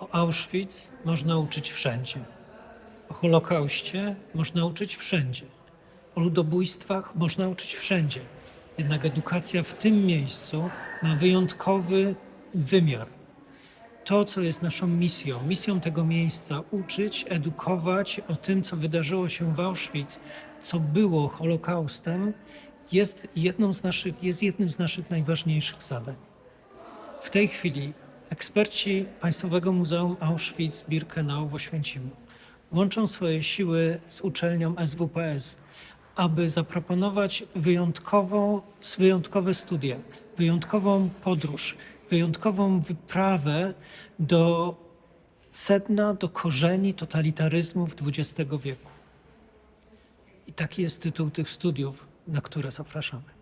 O Auschwitz można uczyć wszędzie. O Holokauście można uczyć wszędzie. O ludobójstwach można uczyć wszędzie. Jednak edukacja w tym miejscu ma wyjątkowy wymiar. To, co jest naszą misją, misją tego miejsca, uczyć, edukować o tym, co wydarzyło się w Auschwitz, co było Holokaustem, jest, jedną z naszych, jest jednym z naszych najważniejszych zadań. W tej chwili eksperci Państwowego Muzeum Auschwitz-Birkenau w Oświęcimiu łączą swoje siły z uczelnią SWPS, aby zaproponować wyjątkową, wyjątkowe studia, wyjątkową podróż, wyjątkową wyprawę do sedna, do korzeni totalitaryzmów XX wieku. I taki jest tytuł tych studiów, na które zapraszamy.